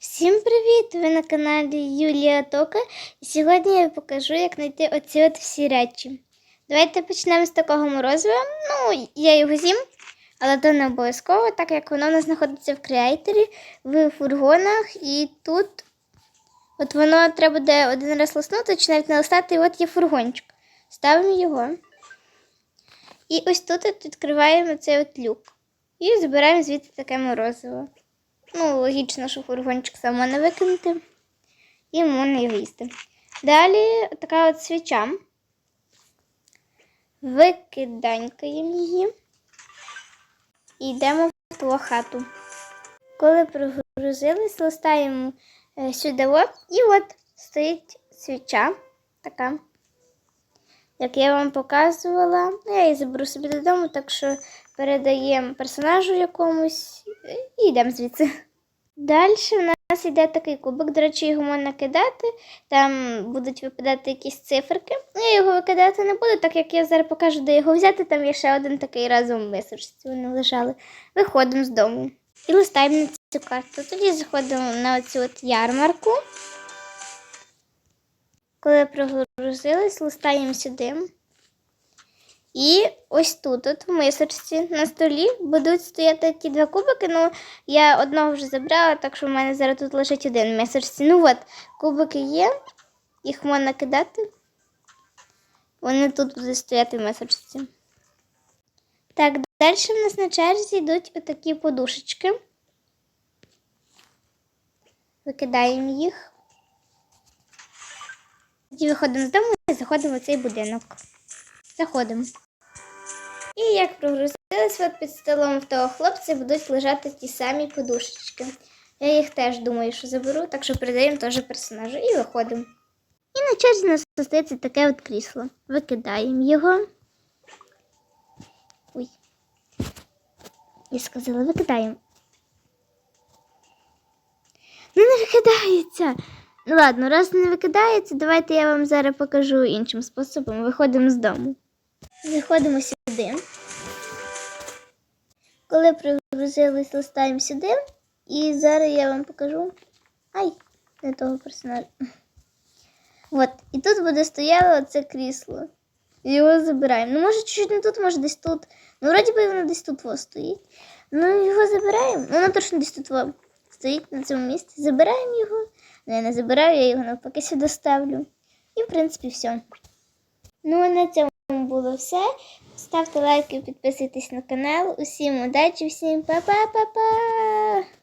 Всім привіт! Ви на каналі Юлія Тока. І сьогодні я покажу, як знайти оці от всі речі. Давайте почнемо з такого морозива. Ну, я його з'їм, але то не обов'язково, так як воно у нас знаходиться в креаторі, в фургонах, і тут от воно треба буде один раз лиснути, чи навіть не і от є фургончик. Ставимо його. І ось тут відкриваємо цей от люк. І забираємо звідти таке морозиво. Ну, логічно, що фургончик само не викинути. І можна його їсти. Далі така от свіча. Викиданькаємо її. І йдемо в ту хату. Коли прогрузились, листаємо е, сюди от, і от стоїть свіча така. Як я вам показувала, я її заберу собі додому, так що передаємо персонажу якомусь і йдемо звідси. Далі в нас йде такий кубик, до речі, його можна кидати. Там будуть випадати якісь циферки. Ну, Я його викидати не буду, так як я зараз покажу, де його взяти. Там є ще один такий разом в мисочці. Вони лежали. Виходимо з дому і листаємо на цю карту. Тоді заходимо на цю ярмарку. Коли прогрузились, листаємо сюди. І ось тут, от в мисочці на столі, будуть стояти ті два кубики. Ну, я одного вже забрала, так що в мене зараз тут лежить один в мисочці. Ну от, кубики є, їх можна кидати. Вони тут будуть стояти в мисочці. Так, далі в нас на черзі йдуть отакі подушечки. Викидаємо їх. Тоді виходимо з дому і заходимо в цей будинок. Заходимо. І як прогрузились, от під столом в того хлопця будуть лежати ті самі подушечки. Я їх теж думаю, що заберу, так що передаємо теж персонажу і виходимо. І на черзі нас остається таке от крісло. Викидаємо його. Ой. Я сказала, викидаємо. Ну не викидається. Ну ладно, раз не викидається, давайте я вам зараз покажу іншим способом. Виходимо з дому. Заходимо сюди. Коли пригрузились, листаємо сюди. І зараз я вам покажу. Ай, не того персонажа. От, і тут буде стояло оце крісло. Його забираємо. Ну, може, чуть-чуть не тут, може десь тут. Ну, вроді би воно десь тут стоїть. Ну, його забираємо. Ну, воно точно десь тут стоїть на цьому місці. Забираємо його. Ну, я не забираю, я його навпаки сюди ставлю. І, в принципі, все. Ну, на цьому було все. Ставте лайки, підписуйтесь на канал. Усім удачі, всім па-па-па-па!